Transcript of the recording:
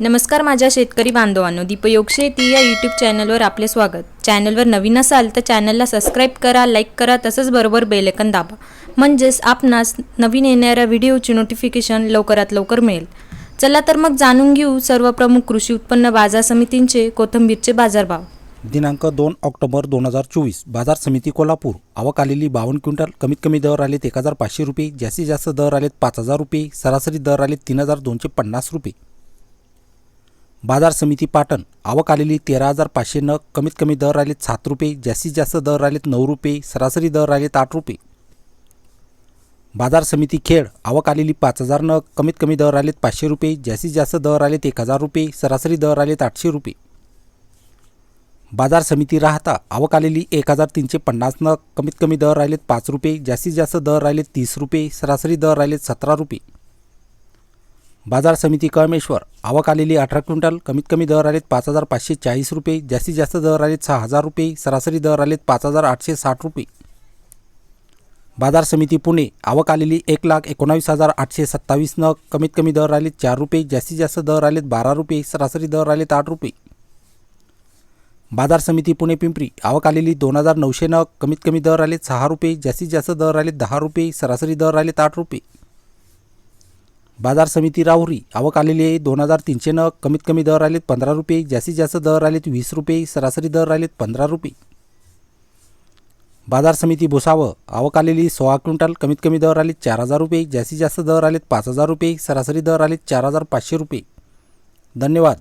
नमस्कार माझ्या शेतकरी बांधवांनो दीपयोग शेती या यूट्यूब चॅनलवर आपले स्वागत. चॅनलवर नवीन असाल तर चॅनलला सबस्क्राईब करा लाईक करा तसंच बरोबर बेलेकन दाबा. म्हणजेच आपणास नवीन येणाऱ्या व्हिडिओची नोटिफिकेशन लवकरात लवकर मिळेल. चला तर मग जाणून घेऊ सर्व प्रमुख कृषी उत्पन्न बाजार समितींचे कोथिंबीरचे बाजारभाव. दिनांक दोन ऑक्टोबर दोन हजार चोवीस बाजार समिती कोल्हापूर. आवक आलेली बावन्न क्विंटल कमीत कमी दर आलेत एक हजार पाचशे रुपये जास्तीत जास्त दर आलेत पाच हजार रुपये सरासरी दर आलेत तीन हजार दोनशे पन्नास रुपये. बाजार समिती पाटण. आवक आलेली तेरा हजार पाचशे नग कमीत कमी दर आलेत सात रुपये जास्तीत जास्त दर आलेत नऊ रुपये सरासरी दर आलेत आठ रुपये. बाजार समिती खेड आवक आलेली पाच हजार नग कमीत कमी दर आलेत पाचशे रुपये जास्तीत जास्त दर आलेत एक हजार रुपये सरासरी दर आलेत आठशे रुपये. बाजार समिती राहता आवक आलेली एक हजार तीनशे पन्नास नग कमीत कमी दर राहिलेत पाच रुपये जास्तीत जास्त दर राहिलेत तीस रुपये सरासरी दर राहिलेत सतरा रुपये. बाजार समिती कळमेश्वर. आवक आलेली अठरा क्विंटल कमीत कमी दर आलेत पाच हजार पाचशे चाळीस रुपये जास्तीत जास्त दर आलेत सहा हजार रुपये सरासरी दर आलेत पाच हजार आठशे साठ रुपये. बाजार समिती पुणे आवक आलेली एक लाख एकोणावीस हजार आठशे सत्तावीस नग कमीत कमी दर आलेत चार रुपये जास्तीत जास्त दर आलेत बारा रुपये सरासरी दर आलेत आठ रुपये. बाजार समिती पुणे पिंपरी आवक आलेली दोन हजार नऊशे नग कमीत कमी दर आलेत सहा रुपये जास्तीत जास्त दर आलेत दहा रुपये सरासरी दर आलेत आठ रुपये. बाजार समिती राहुरी. आवक आलेली आहे. दोन हजार तीनशे नग कमीत कमी दर आलेत पंधरा रुपये. जास्तीत जास्त दर आलेत वीस रुपये. सरासरी दर आलेत पंधरा रुपये. बाजार समिती भुसावळ. आवक आलेली सोळा क्विंटल. कमीत कमी दर आलेत चार हजार रुपये. जास्तीत जास्त दर आलेत पाच हजार रुपये. सरासरी दर आलेत चार हजार पाचशे रुपये. धन्यवाद.